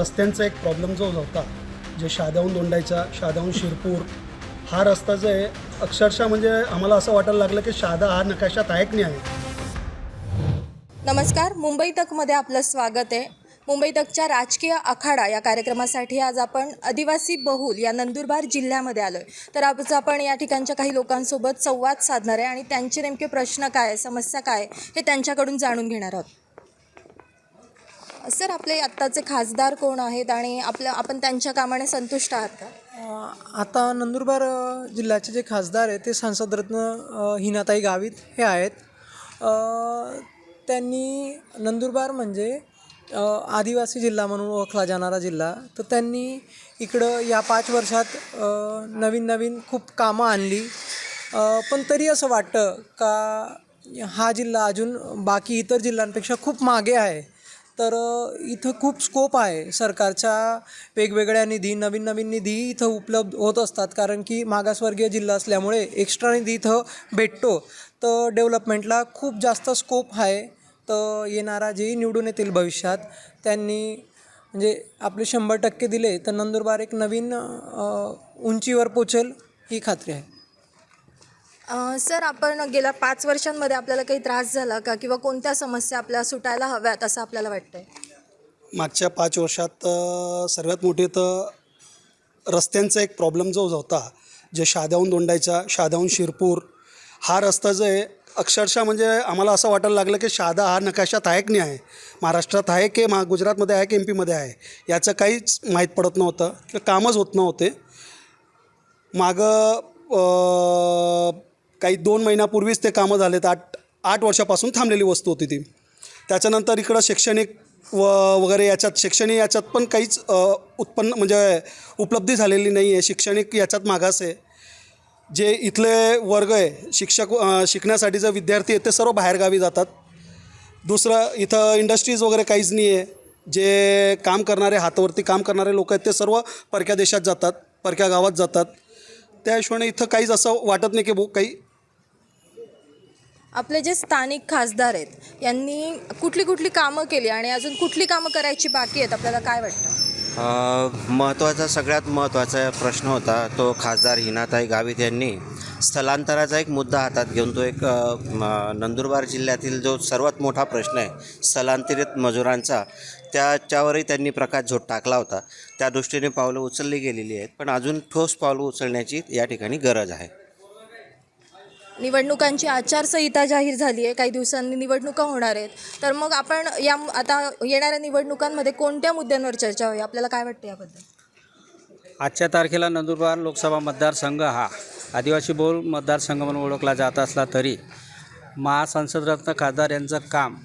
रस्त्यांचा एक प्रॉब्लेम जो होता जे शादाहून दोंडायचा शादाहून शिरपूर हा रस्ता जो आहे अक्षरशः म्हणजे आम्हाला असं वाटायला लागलं की शादा हा नकाशात आहे की नाही आहे? नमस्कार मुंबई तकमध्ये आपलं स्वागत आहे. मुंबई तकच्या राजकीय आखाडा या कार्यक्रमासाठी आज आपण आदिवासी बहुल या नंदुरबार जिल्ह्यामध्ये आलो आहे तर आज आपण या ठिकाणच्या काही लोकांसोबत संवाद साधणार आहे आणि त्यांचे नेमके प्रश्न काय समस्या काय हे त्यांच्याकडून जाणून घेणार आहोत. सर आपले आत्ताचे खासदार कोण आहेत आणि आपल्या आपण त्यांच्या कामाने संतुष्ट आहात का? आता नंदुरबार जिल्ह्याचे जे खासदार आहेत ते सांसदरत्न हिनाताई गावित हे आहेत. त्यांनी नंदुरबार म्हणजे आदिवासी जिल्हा म्हणून ओळखला जाणारा जिल्हा. तर त्यांनी इकडं या पाच वर्षात नवीन नवीन खूप कामं आणली. पण तरी असं वाटतं का हा जिल्हा अजून बाकी इतर जिल्ह्यांपेक्षा खूप मागे आहे. तर इथं खूप स्कोप आहे. सरकारच्या वेगवेगळ्या निधी नवीन नवीन निधी इथं उपलब्ध होत असतात. कारण की मागासवर्गीय जिल्हा असल्यामुळे एक्स्ट्रा निधी इथं भेटतो. तर डेव्हलपमेंटला खूप जास्त स्कोप आहे. तर येणारा जेही निवडून येतील भविष्यात त्यांनी म्हणजे आपले शंभर टक्के दिले तर नंदुरबार एक नवीन उंचीवर पोचेल ही खात्री आहे. अ, सर आपण गेल्या पाच वर्षांमध्ये आपल्याला काही त्रास झाला का? किंवा कोणत्या समस्या आपल्या सुटायला हव्यात असं आपल्याला वाटतंय? मागच्या पाच वर्षात अ, सर्वात मोठे तर रस्त्यांचा एक प्रॉब्लेम जो होता जे शाद्याहून दोंडायचा शाद्याहून शिरपूर हा रस्ता जो आहे अक्षरशः म्हणजे आम्हाला असं वाटायला लागलं की शादा हा नकाशात आहे की नाही आहे? महाराष्ट्रात आहे की मा गुजरातमध्ये आहे की एम पीमध्ये आहे? याचं काहीच माहीत पडत नव्हतं किंवा कामच होत नव्हते. मागं अ, काही दोन महिन्यापूर्वीच ते कामं झालेत. आठ आठ वर्षापासून थांबलेली वस्तू होती ती. त्याच्यानंतर इकडं शैक्षणिक व वगैरे याच्यात शैक्षणिक याच्यात पण काहीच उत्पन्न म्हणजे उपलब्धी झालेली नाही आहे शैक्षणिक याच्यात मागास आहे. जे इथले वर्ग आहे शिक्षक शिकण्यासाठी जे विद्यार्थी आहेत ते सर्व बाहेरगावी जातात. दुसरं इथं इंडस्ट्रीज वगैरे काहीच नाही आहे जे काम करणारे हातावरती काम करणारे लोक आहेत ते सर्व परक्या देशात जातात परक्या गावात जातात. त्या हिशोबाने इथं काहीच असं वाटत नाही की भाऊ काही आपले जे स्थानिक खासदार आहेत यांनी कुठली कुठली कामं केली आणि अजून कुठली कामं करायची बाकी आहेत? आपल्याला काय वाटतं? महत्त्वाचा सगळ्यात महत्त्वाचा प्रश्न होता तो खासदार हिनाताई गावित यांनी स्थलांतराचा एक मुद्दा हातात घेऊन तो एक नंदुरबार जिल्ह्यातील जो सर्वात मोठा प्रश्न आहे स्थलांतरित मजुरांचा त्याच्यावरही त्यांनी प्रकाश प्रकाशझोत टाकला होता. त्या दृष्टीने पावलं उचलली गेलेली आहेत पण अजून ठोस पावलं उचलण्याची या ठिकाणी गरज आहे. निवडणुकांची आचारसंहिता जाहीर झाली आहे काही दिवसांनी निवडणुका होणार आहेत. तर मग आपण या आता येणाऱ्या निवडणुकांमध्ये कोणत्या मुद्द्यांवर चर्चा होईल? आपल्याला काय वाटतं याबद्दल? आजच्या तारखेला नंदुरबार लोकसभा मतदारसंघ हा आदिवासी बहुल मतदारसंघ म्हणून ओळखला जात असला तरी महासंसदरत्न खासदार यांचं काम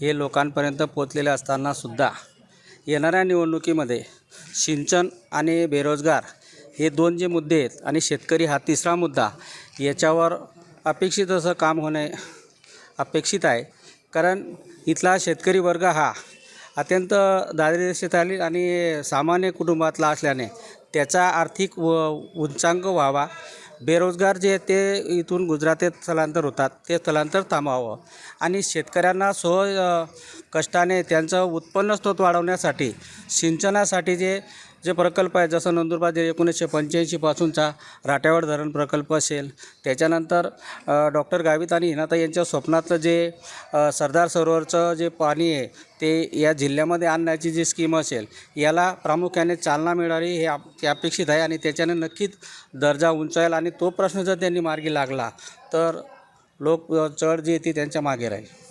हे लोकांपर्यंत पोचलेलं असतानासुद्धा येणाऱ्या निवडणुकीमध्ये सिंचन आणि बेरोजगार हे दोन जे मुद्दे आहेत आणि शेतकरी हा तिसरा मुद्दा याच्यावर अपेक्षित असं काम होणे अपेक्षित आहे. कारण इथला शेतकरी वर्ग हा अत्यंत दारिद्र्यरेषेखालील आणि सामान्य कुटुंबातला असल्याने त्याचा आर्थिक व उच्चांक व्हावा. बेरोजगार जे ते इथून गुजरातेत स्थलांतर होतात. ते स्थलांतर थांबावं आणि शेतकऱ्यांना स्व कष्टाने त्यांचं उत्पन्न स्रोत वाढवण्यासाठी सिंचनासाठी जे जे प्रकल्प आहेत जसं नंदुरबार जे एकोणीसशे पंच्याऐंशीपासूनचा राटेवाड धरण प्रकल्प असेल त्याच्यानंतर डॉक्टर गावित आणि हिनाता यांच्या स्वप्नातलं जे सरदार सरोवरचं जे पाणी आहे ते या जिल्ह्यामध्ये आणण्याची जी स्कीम असेल याला प्रामुख्याने चालना मिळावी हे आप अपेक्षित आहे आणि त्याच्याने नक्कीच दर्जा उंचावेल आणि तो प्रश्न जर त्यांनी मार्गी लागला तर लोक चढ जी येते ती त्यांच्या मागे राहील.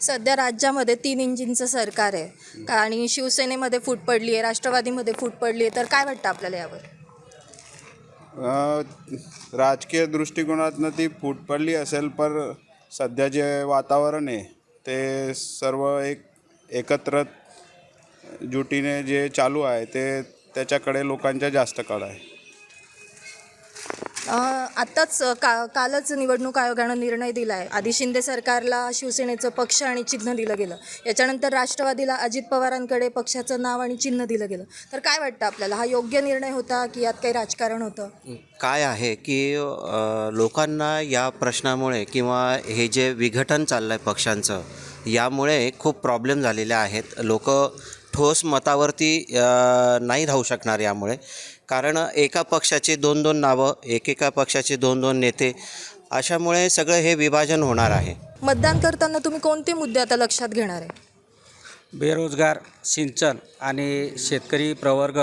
सध्या राज्यामध्ये तीन इंजिनचं सरकार आहे. का- आणि शिवसेनेमध्ये फूट पडली आहे राष्ट्रवादीमध्ये फूट पडली आहे तर काय वाटतं आपल्याला यावर? राजकीय दृष्टिकोनातनं ती फूट पडली असेल पर सध्या जे वातावरण आहे ते सर्व एक एकत्र जुटीने जे चालू आहे ते त्याच्याकडे लोकांच्या जास्त कळ आहे. आत्ताच का कालच निवडणूक आयोगानं निर्णय दिला आहे आधी शिंदे सरकारला शिवसेनेचं पक्ष आणि चिन्ह दिलं गेलं. याच्यानंतर राष्ट्रवादीला अजित पवारांकडे पक्षाचं नाव आणि चिन्ह दिलं गेलं. तर काय वाटतं आपल्याला? हा योग्य निर्णय होता की यात काही राजकारण होतं? काय आहे की लोकांना या प्रश्नामुळे किंवा हे जे विघटन चाललं आहे पक्षांचं यामुळे खूप प्रॉब्लेम झालेले आहेत. लोक ठोस मतावरती नाही धावू शकणार यामुळे. कारण एका पक्षाचे दोन दोन नावं एकेका पक्षाचे दोन दोन नेते अशामुळे सगळं हे विभाजन होणार आहे. मतदान करताना तुम्ही कोणते मुद्दे आता लक्षात घेणार आहे? बेरोजगार सिंचन आणि शेतकरी प्रवर्ग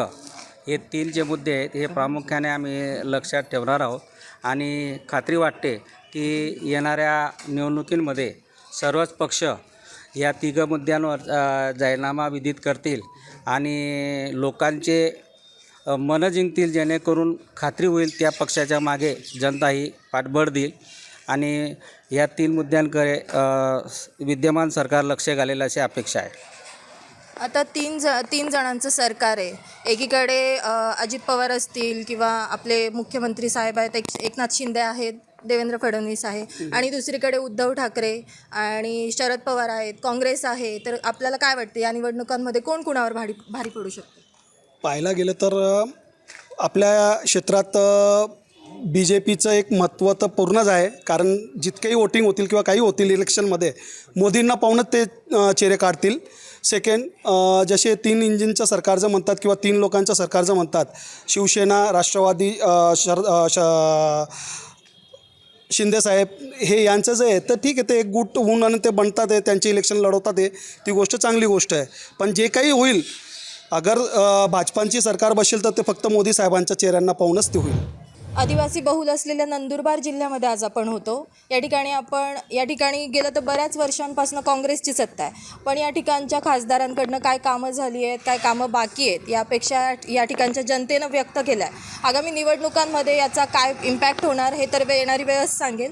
हे तीन जे मुद्दे आहेत हे प्रामुख्याने आम्ही लक्षात ठेवणार आहोत. आणि खात्री वाटते की येणाऱ्या निवडणुकींमध्ये सर्वच पक्ष या तिघ मुद्द्यांवर अ, जाहीरनामा विधित करतील आणि लोकांचे मनं जिंकतील जेणेकरून खात्री होईल त्या पक्षाच्या मागे जनता ही पाठबळ देईल. आणि या तीन मुद्द्यांकडे विद्यमान सरकार लक्ष घालेल अशी अपेक्षा आहे. आता तीन ज तीन जणांचं सरकार आहे. एकीकडे अजित पवार असतील किंवा आपले मुख्यमंत्री साहेब आहेत एक एकनाथ शिंदे आहेत देवेंद्र फडणवीस आहे. आणि दुसरीकडे उद्धव ठाकरे आणि शरद पवार आहेत काँग्रेस आहे. तर आपल्याला काय वाटतं या निवडणुकांमध्ये कोण कुणावर भारी भारी पडू शकतो? पाहायला गेलं तर आपल्या क्षेत्रात बी जे पीचं एक महत्त्व तर पूर्णच आहे. कारण जितकेही वोटिंग होतील किंवा काही होतील इलेक्शनमध्ये मोदींना पाहूनच ते चेहरे काढतील. सेकंड जसे तीन इंजिनचं सरकारचं म्हणतात किंवा तीन लोकांचं सरकारचं म्हणतात शिवसेना राष्ट्रवादी शर श शिंदेसाहेब हे यांचं जे आहे तर ठीक आहे ते एक गुट होऊन आणि ते बनतात आहे त्यांचे इलेक्शन लढवतात आहे. ती गोष्ट चांगली गोष्ट आहे. पण जे काही होईल अगर भाजपांची सरकार बसेल तर ते फक्त मोदी साहेबांच्या चेहऱ्यांना पाहूनच ते होईल. आदिवासी बहुल असलेल्या नंदुरबार जिल्ह्यामध्ये आज आपण होतो. या ठिकाणी आपण या ठिकाणी गेलं तर बऱ्याच वर्षांपासून काँग्रेसची सत्ता आहे. पण या ठिकाणच्या खासदारांकडनं काय कामं झाली आहेत काय कामं बाकी आहेत यापेक्षा या ठिकाणच्या जनतेनं व्यक्त केलं आहे आगामी निवडणुकांमध्ये याचा काय इम्पॅक्ट होणार हे तर येणारी वेळच सांगेल.